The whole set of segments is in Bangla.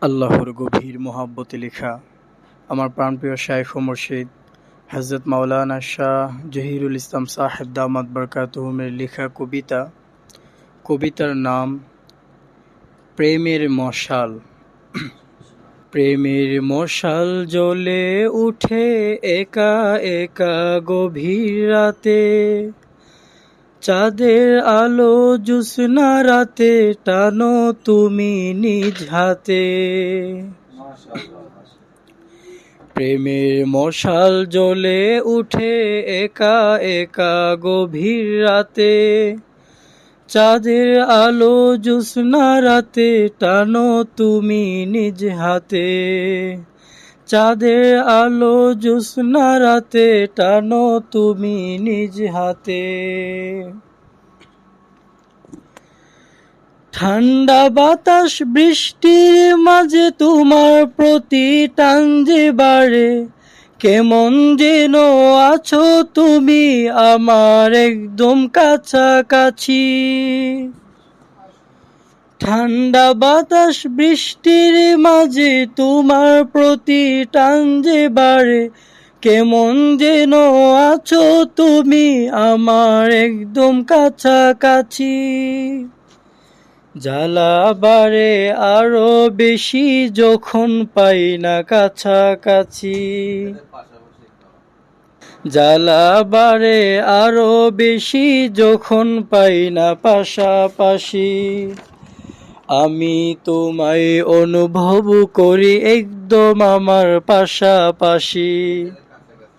আল্লাহর গভীর মোহাব্বতে লেখা। আমার প্রাণপ্রিয় শাইখ মুর্শিদ হজরত মাওলানা শাহ জহিরুল ইসলাম সাহেব দামাত বরকাতহুমের লেখা কবিতা। কবিতার নাম, প্রেমের মশাল। প্রেমের মশাল জ্বলে উঠে একা একা গভীর রাতে। চাঁদের আলো জুসনা রাতে টানো তুমি নিজ হাতে। প্রেমের মশাল জ্বলে উঠে একা একা গভীর রাতে। চাঁদের আলো জুসনা রাতে টানো তুমি নিজ হাতে। চাঁদের আলো জুসনা রাতে টানো তুমি নিজ হাতে। ঠান্ডা বাতাস বৃষ্টির মাঝে তোমার প্রতি টান যে বাড়ে। কেমন যেন আছো তুমি আমার একদম কাছাকাছি। ঠান্ডা বাতাস বৃষ্টির মাঝে তোমার প্রতি টান যে বাড়ে, কেমন যেন আছো তুমি আমার একদম কাছাকাছি। জ্বালা বাড়ে আরও বেশি যখন পাই না কাছাকাছি। জ্বালা বাড়ে আরও বেশি যখন পাই না পাশাপাশি। আমি তোমায় অনুভব করি একদম আমার পাশাপাশি।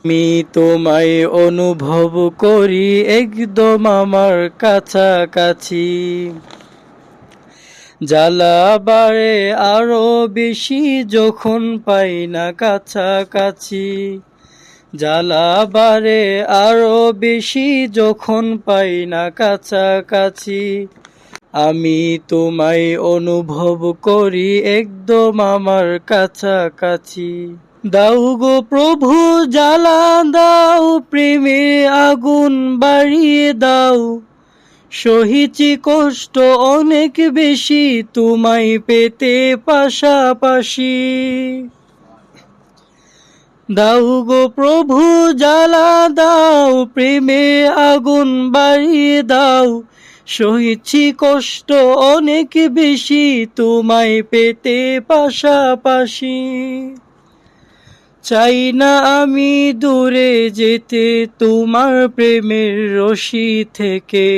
আমি তোমায় অনুভব করি একদম আমার কাছাকাছি। জ্বালা বাড়ে আরও বেশি যখন পাই না কাছাকাছি। জ্বালা বাড়ে আরও বেশি যখন পাই না কাছাকাছি। আমি তোমায় অনুভব করি একদম আমার কাছাকাছি। দাও গো প্রভু, জ্বালা দাও, প্রেমে আগুন বাড়িয়ে দাও। সহিছি কষ্ট অনেক বেশি, তোমায় পেতে পাশাপাশি। দাও গো প্রভু, জ্বালা দাও, প্রেমে আগুন বাড়িয়ে দাও। সহিছি কষ্ট অনেক বেশি, তোমায় পেতে পাশাপাশি। চাই না আমি দূরে যেতে তোমার প্রেমের রশি থেকে।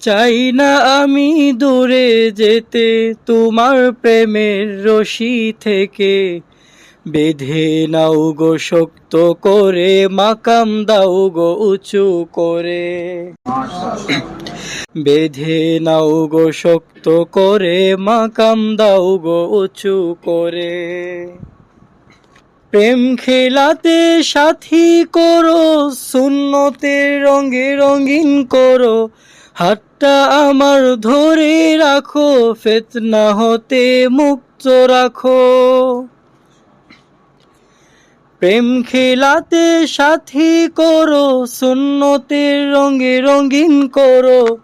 চাই না আমি দূরে যেতে তোমার প্রেমের রশি থেকে। বেঁধে নাও গো শক্ত করে, মাকাম দাও গো উঁচু করে। বেঁধে নাও গো শক্ত করে, মাকাম দাও গো উঁচু করে। প্রেম খেলাতে সাথী করো, সুন্নতের রঙে রঙিন করো। হাতটা আমার ধরে রাখো, ফেতনা হতে মুক্ত রাখো। প্রেম খেলাতে সাথী করো, সুন্নতের রঙে রঙিন করো।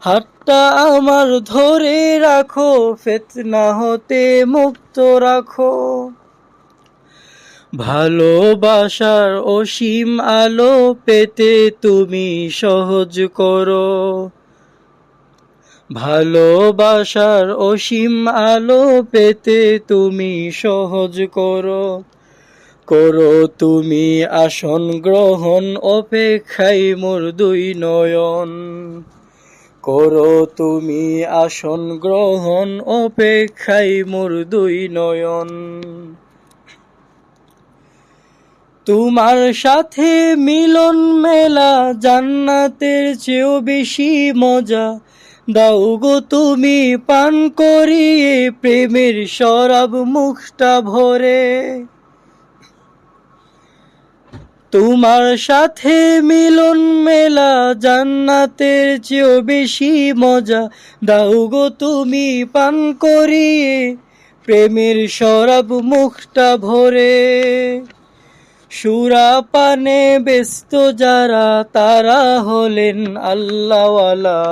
হাতটা আমার ধরে রাখো, ফেতনা হতে মুক্ত রাখো। ভালোবাসার অসীম আলো পেতে তুমি সহজ করো। ভালোবাসার অসীম আলো পেতে তুমি সহজ করো। করো তুমি আসন গ্রহণ অপেক্ষাই মোর দুই নয়ন। করো তুমি আসন গ্রহণ অপেক্ষাই মোর দুই নয়ন। তোমার সাথে মিলন মেলা, জান্নাতের চেয়েও বেশি মজা। দাও গো তুমি পান করিয়ে, প্রেমের শরাব মুখটা ভরে। তোমার সাথে মিলন মেলা, জান্নাতের চেয়েও বেশি মজা। দাও গো তুমি পান করিয়ে, প্রেমের শরাব মুখটা ভরে। সুরা পানে ব্যস্ত যারা, তারা হলেন আল্লাহওয়ালা।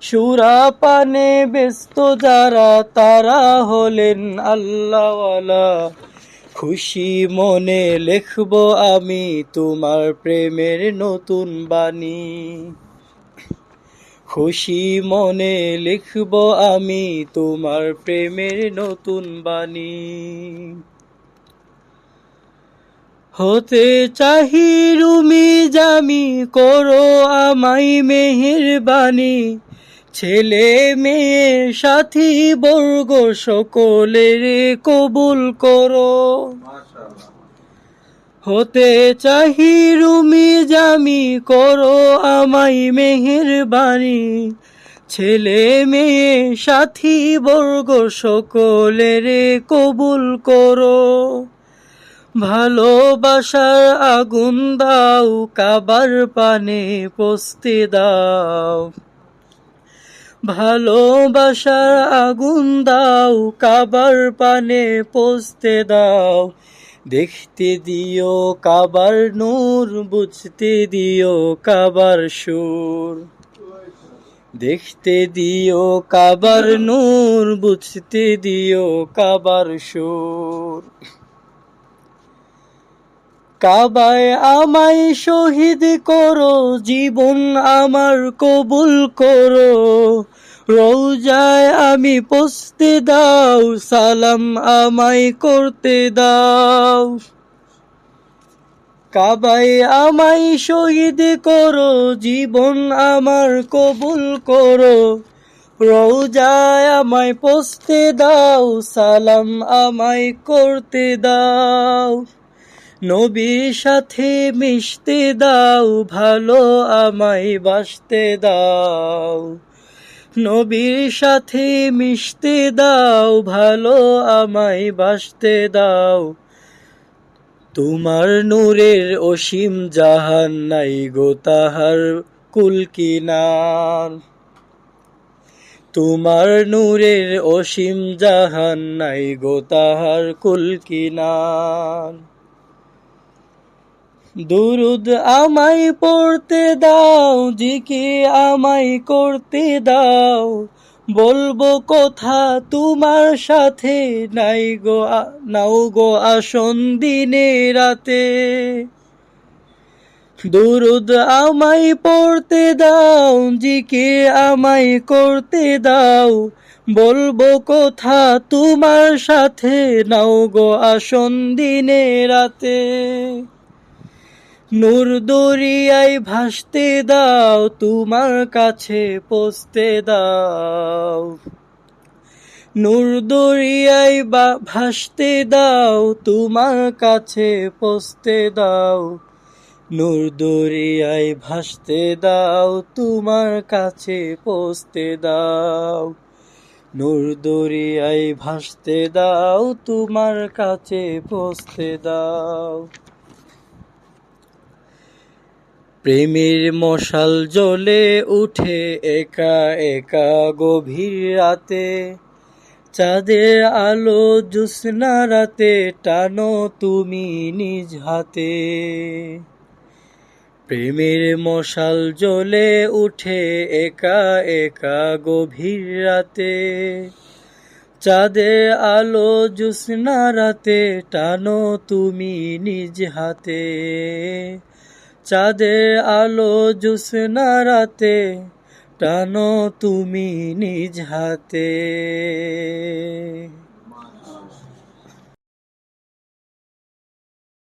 সুরাপানে ব্যস্ত যারা, তারা হলেন আল্লাহওয়ালা। খুশি মনে লিখব আমি তোমার প্রেমের নতুন বাণী। খুশি মনে লিখব আমি তোমার প্রেমের নতুন বাণী। হতে চাহি রুমি জামি করো আমায় মেহেরবানি। ছেলে মেয়ে, সাথী বর্গ সকলের কবুল করো। হতে চাহি রুমি জামি করো আমায় মেহেরবানি। ছেলে মেয়ে, সাথী বর্গ সকলের কবুল করো। ভালোবাসার আগুন দাও, কাবার পানে পস্তে দাও। ভালোবাসার আগুন দাও, কাবার পানে পোস্তে দাও। দেখতে দিও, কাবার নূর বুঝতে দিও, কাবার সুর। দেখতে দিও, কাবার নূর বুঝতে দিও, কাবার সুর। কাবায় আমায় শহীদ করো, জীবন আমার কবুল করো। রৌজায় আমি পোস্তে দাও, সালাম আমায় করতে দাও। কাবায় আমায় শহীদ করো, জীবন আমার কবুল করো। রৌজায় আমায় পোস্তে দাও, সালাম আমায় করতে দাও। নবীর সাথে মিশতে দাও, ভালো আমায় বাসতে দাও। নবীর সাথে মিশতে দাও, ভালো আমায় বাসতে দাও। তোমার নূরের অসীম জাহান নাই গো, তাহার কুলকিনার তোমার নূরের অসীম জাহান নাই গো, তাহার কুলকিনার দুরুদ আমায় পড়তে দাও, জিকে আমায় করতে দাও। বলব কথা তোমার সাথে, নাই গো নাও গো আসন দিনে রাতে। দুরুদ আমায় পড়তে দাও, জিকে আমায় করতে দাও। বলব কথা তোমার সাথে, নাও গো আসন দিনে রাতে। নূর দরিয়ায় ভাসতে দাও, তোমার কাছে পৌঁছতে দাও। নূর দরিয়ায় বা ভাসতে দাও, তোমার কাছে পৌঁছতে দাও। নূর দরিয়ায় ভাসতে দাও, তোমার কাছে পৌঁছতে দাও। নূর দরিয়ায় ভাসতে দাও, তোমার কাছে পৌঁছতে দাও। প্রেমের মশাল জ্বলে উঠে একা একা গভীর রাতে। চাঁদের আলো জুসনা রাতে টানো তুমি নিজ হাতে। প্রেমের মশাল জ্বলে উঠে একা একা গভীর রাতে। চাঁদের আলো জুসনা রাতে টানো তুমি নিজ হাতে। চাঁদের আলো জোসনা রাতে টানো তুমি নিজ হাতে।